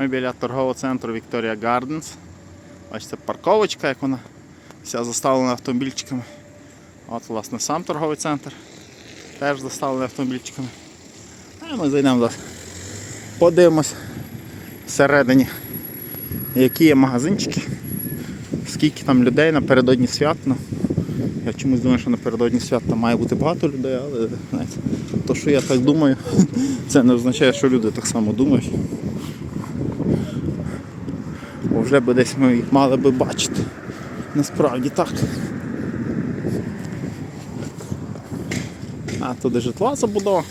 Ми біля торгового центру Victoria Gardens. Бачите, парковочка, як вона вся заставлена автомобільчиками. От, власне, сам торговий центр. Теж заставлений автомобільчиками. А ми зайдемо зараз. Подивимось всередині, які є магазинчики, скільки там людей напередодні свят. Ну, я чомусь думаю, що напередодні свят там має бути багато людей, але знаєте, то, що я так думаю, це не означає, що люди так само думають. Вже би десь ми їх мали би бачити. Насправді так. А туди житлова забудова.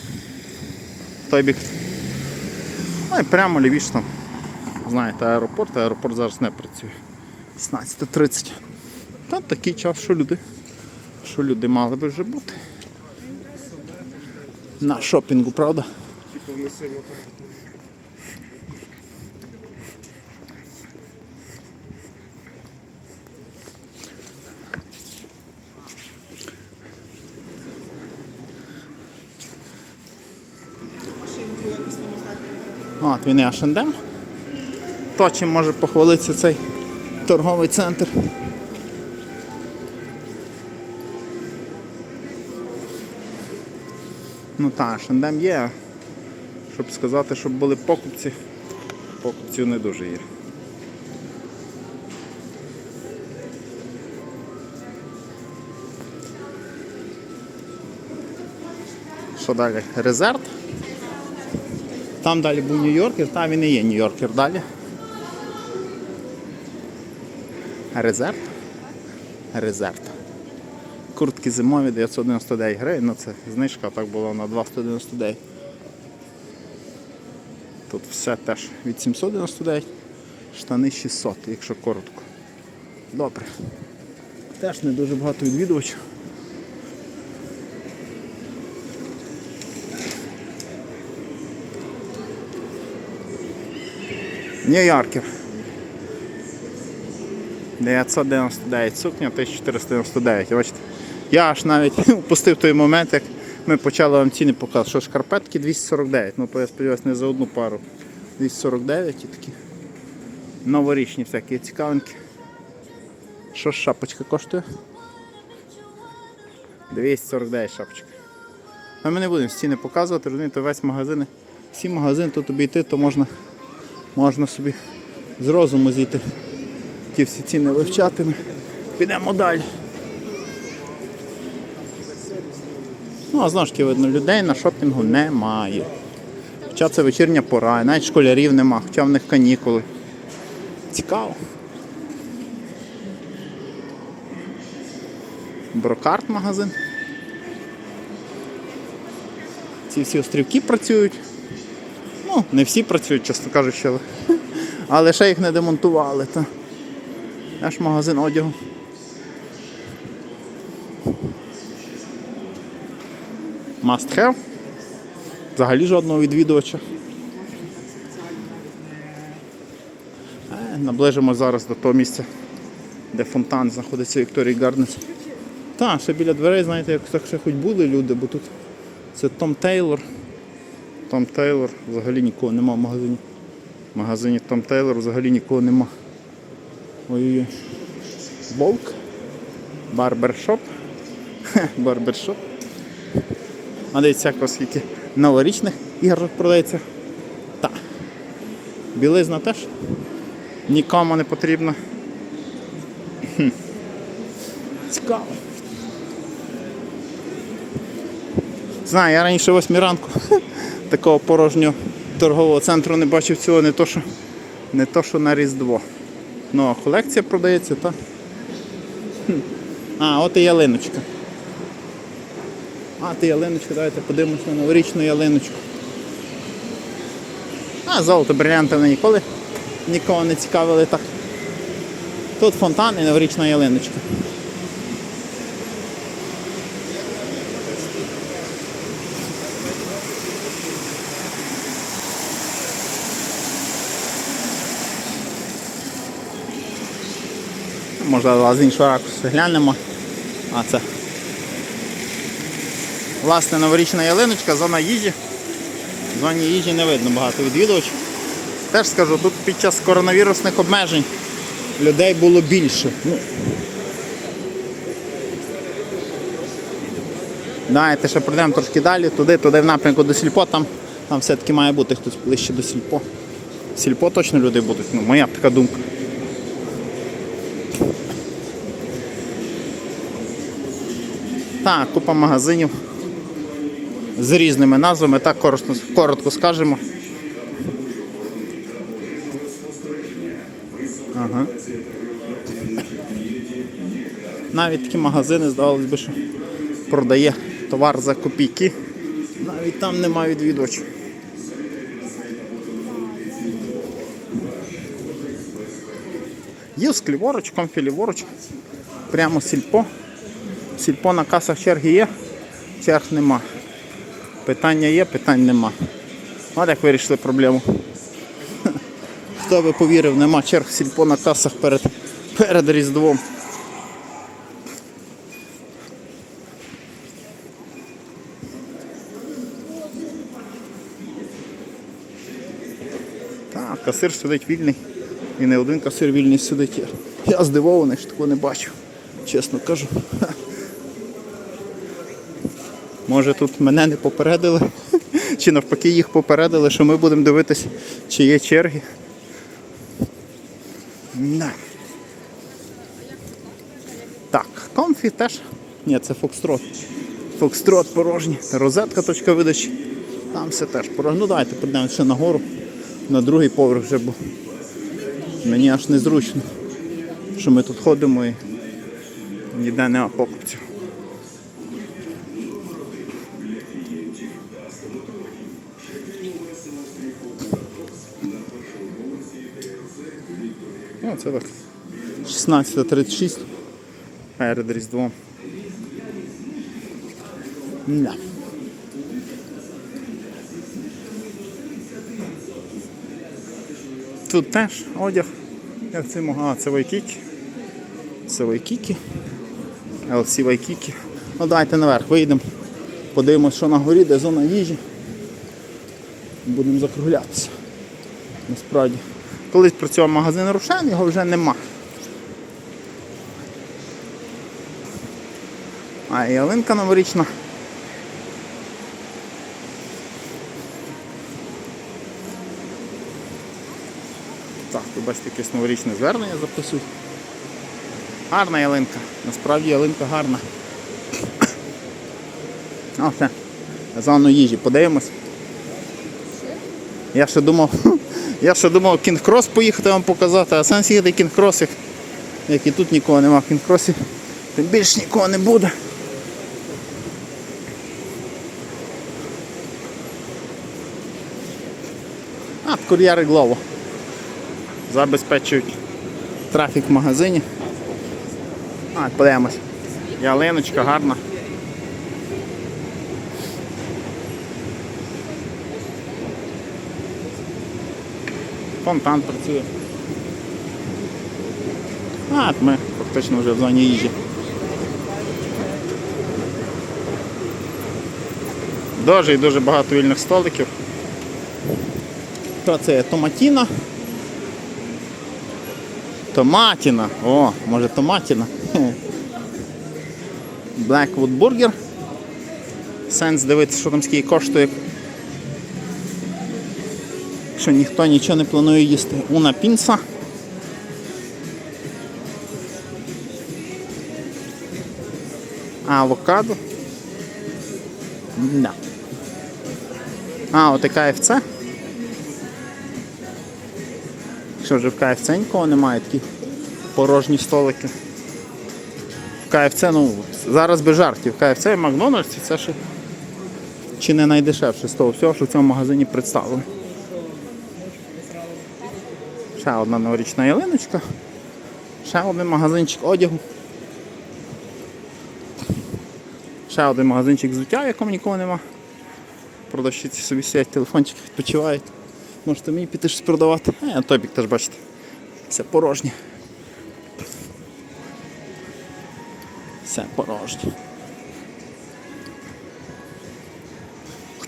Той бік. Ну і прямо лівіше там. Знаєте, аеропорт, аеропорт зараз не працює. 16.30. Та такий час, що люди. Що люди мали би вже бути. На шопінгу, правда? От він і H&M. То чим може похвалитися цей торговий центр. Ну так, H&M є. Щоб сказати, щоб були покупці, покупців не дуже є. Що далі? Резерв. Там далі був Нью-Йоркер, там він і є Нью-Йоркер далі. Резерв. Резерв. Куртки зимові 999 гривень, ну це знижка так було на 299. Тут все теж від 799, штани 600, якщо коротко. Добре. Теж не дуже багато відвідувачів. Нью-Йоркер. 999 сукня, 1499. Бачите, я аж навіть упустив той момент, як ми почали вам ціни показувати, що шкарпетки 249. Ну, то я сподіваюся, не за одну пару. 249 і такі новорічні всякі цікавинки. Що ж шапочка коштує? 249 шапочка. А ми не будемо ціни показувати, розумієте, весь магазин. Всі магазини тут обійти, то можна можна собі з розуму зійти. Ті всі ціни вивчати. Підемо далі. Ну, а знову ж таки видно, людей на шопінгу немає. Хоча це вечірня пора, навіть школярів нема, хоча в них канікули. Цікаво. Брокарт магазин. Ці всі острівки працюють. Не всі працюють, чесно кажучи, але, але ще їх не демонтували. Та. Наш магазин одягу. Must have. Взагалі жодного відвідувача. Е, Наближимо зараз до того місця, де фонтан знаходиться Вікторії Гарденс. Так, ще біля дверей, знаєте, як так ще хоч були люди, бо тут це Том Тейлор. Том Тейлор взагалі нікого нема в магазині. В магазині Том Тейлор взагалі нікого нема. Ой-ой-ой. Волк. Барбершоп. Барбершоп. А дивіться, як скільки новорічних іграшок продається. Та. Білизна теж нікому не потрібна. Хм. Цікаво. Знаю, я раніше 8 ранку такого порожнього торгового центру не бачив цього, не то, що, не то, що на Різдво. Ну, а колекція продається, та. А, от і ялиночка. А, ти ялиночка, давайте подивимося на новорічну ялиночку. А, золото брилянтове ніколи нікого не цікавили так. Тут фонтан і новорічна ялиночка. Може з іншого ракурсу глянемо. А це. Власне, новорічна ялиночка, зона їжі. В зоні їжі не видно багато відвідувачів. Теж скажу, тут під час коронавірусних обмежень людей було більше. Ну. Давайте ще пройдемо трошки далі, туди, туди в напрямку до сільпо, там, там все-таки має бути хтось ближче до сільпо. Сільпо точно люди будуть, ну моя така думка. Так, купа магазинів з різними назвами, так коротко, коротко скажемо. Ага. Навіть такі магазини, здавалось би, що продає товар за копійки. Навіть там немає відвідувачів. Їск ліворуч, комфі ліворуч. Прямо сільпо. Сільпо на касах черги є, черг нема. Питання є, питань нема. От як вирішили проблему. Хто би повірив, нема черг сільпо на касах перед, перед Різдвом. Так, касир сидить вільний. І не один касир вільний сидить. Я здивований, що такого не бачу. Чесно кажу. Може тут мене не попередили, чи навпаки їх попередили, що ми будемо дивитися, чи є черги. Да. Так, комфі теж. Ні, це Фокстрот. Фокстрот порожній. Розетка точка видачі. Там все теж порожнє. Ну давайте підемо ще нагору, на другий поверх вже, бо мені аж незручно, що ми тут ходимо і ніде нема покупців. О, 16.36 перед Різдвом. Да. Тут теж одяг. Як це мога? А, це Вайкікі. Це Вайкікі. LC Вайкікі. Ну давайте наверх вийдемо. Подивимось, що на горі, де зона їжі. Будемо закруглятися. Насправді. Колись працював магазин Рушен, його вже нема. А ялинка новорічна. Так, ви бачите, якесь новорічне звернення записують. Гарна ялинка. Насправді ялинка гарна. А, все. Зону їжі, подивимось. Я ще думав, я ще думав кінг-крос поїхати вам показати, а сенс їхати кінг-крос, як, і тут нікого нема в кінг-кросі, тим більше нікого не буде. А, кур'єри Глово. Забезпечують трафік в магазині. А, подивимось. Ялиночка гарна. Фонтан працює. А, ми фактично вже в зоні їжі. Дуже і дуже багато вільних столиків. Що це? Томатіна. Томатіна. О, може томатіна. Blackwood Burger. Сенс дивитися, що там скільки коштує. Якщо ніхто нічого не планує їсти. Уна пінса. Авокадо. Да. А, от і КФЦ. Що вже в КФЦ нікого немає, такі порожні столики. В КФЦ, ну, зараз без жартів. КФЦ і Макдональдс це ще чи не найдешевше з того всього, що в цьому магазині представили. Ще одна новорічна ялиночка. Ще один магазинчик одягу. Ще один магазинчик взуття, якому нікого нема. Продавщиці собі сидять, телефончик відпочивають. Можете мені піти щось продавати. А той бік теж бачите. Все порожнє. Все порожнє.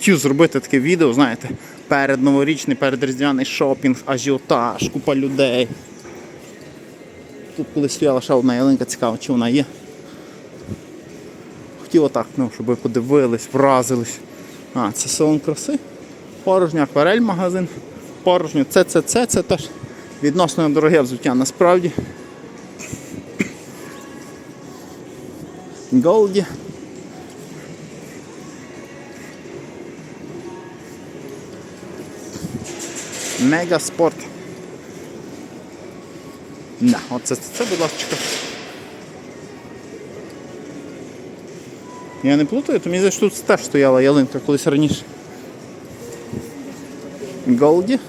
Хотів зробити таке відео, знаєте, перед новорічний, перед різдвяний шопінг, ажіотаж, купа людей. Тут колись стояла ще одна ялинка, цікаво, чи вона є. Хотів отак, ну, щоб ви подивились, вразились. А, це салон краси. Порожня акварель магазин. Порожньо ЦЦЦ, це теж відносно дороге взуття насправді. Голді. Мега спорт. Да, оце це, будь ласка. Я не плутаю, то мені здається, тут теж стояла ялинка колись раніше. Голді.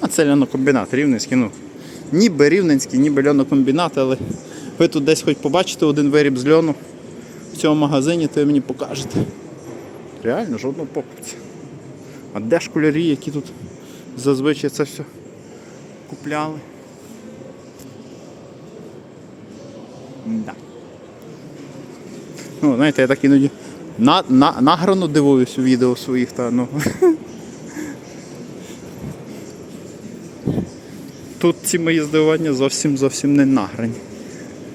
А це льонокомбінат, рівненський, ну. Ніби рівненський, ніби льонокомбінат, але ви тут десь хоч побачите один виріб з льону в цьому магазині, то ви мені покажете. Реально, жодного покупця. А де школярі, які тут зазвичай це все купляли? Да. Ну, знаєте, я так іноді на, на, награно дивуюсь у відео своїх, та ну. Тут ці мої здивування зовсім зовсім не награні.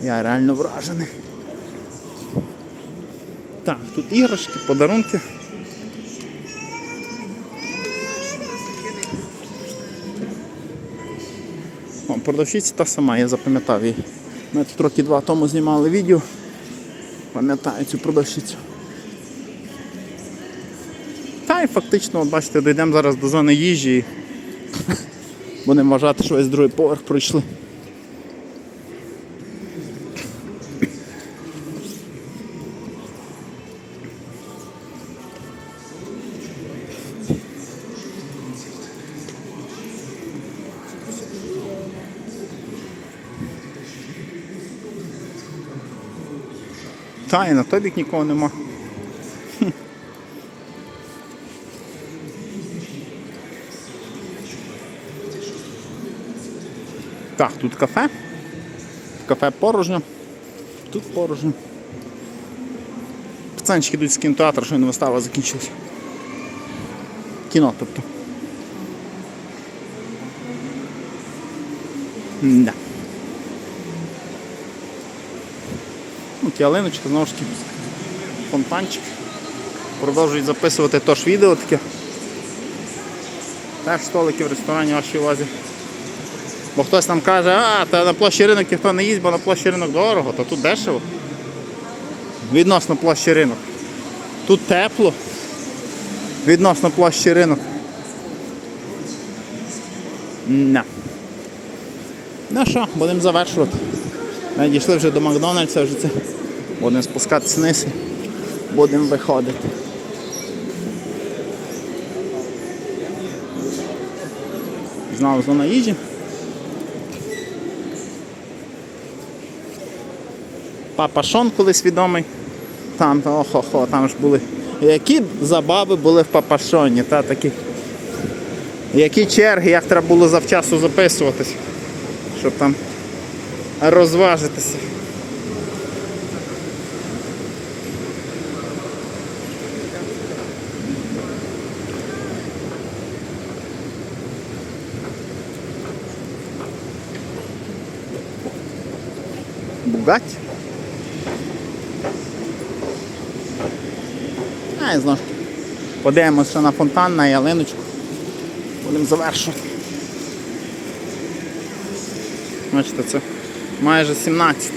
Я реально вражений. Так, тут іграшки, подарунки. О, продавщиця та сама, я запам'ятав її. Ми тут роки два тому знімали відео. Пам'ятаю цю продавщицю. Та й фактично, от бачите, дійдемо зараз до зони їжі будемо вважати, що весь другий поверх пройшли. Та і на той бік нікого нема. Так, тут кафе. Кафе порожньо. Тут порожньо. Пацанчики йдуть з кінотеатру, що не вистава закінчилась. Кіно, тобто. Да. Ялиночка, знову ж таки, фонтанчик. Продовжують записувати теж відео таке. Теж столики в ресторані вашій увазі. Бо хтось там каже, а, та на площі ринок ніхто не їсть, бо на площі ринок дорого, то тут дешево. Відносно площі ринок. Тут тепло. Відносно площі ринок. На. Ну що, будемо завершувати. Дійшли вже до Макдональдса, вже це. Будемо спускатися вниз будемо виходити. Знову зона їжі. Папа Шон колись відомий. Там, охо-хо, там ж були. Які забави були в Папашоні, та такі. Які черги, як треба було завчасу записуватись, щоб там розважитися. Бугать. А, і знову ж таки. Подивимося на фонтан, на ялиночку. Будемо завершувати. Бачите, це майже 17.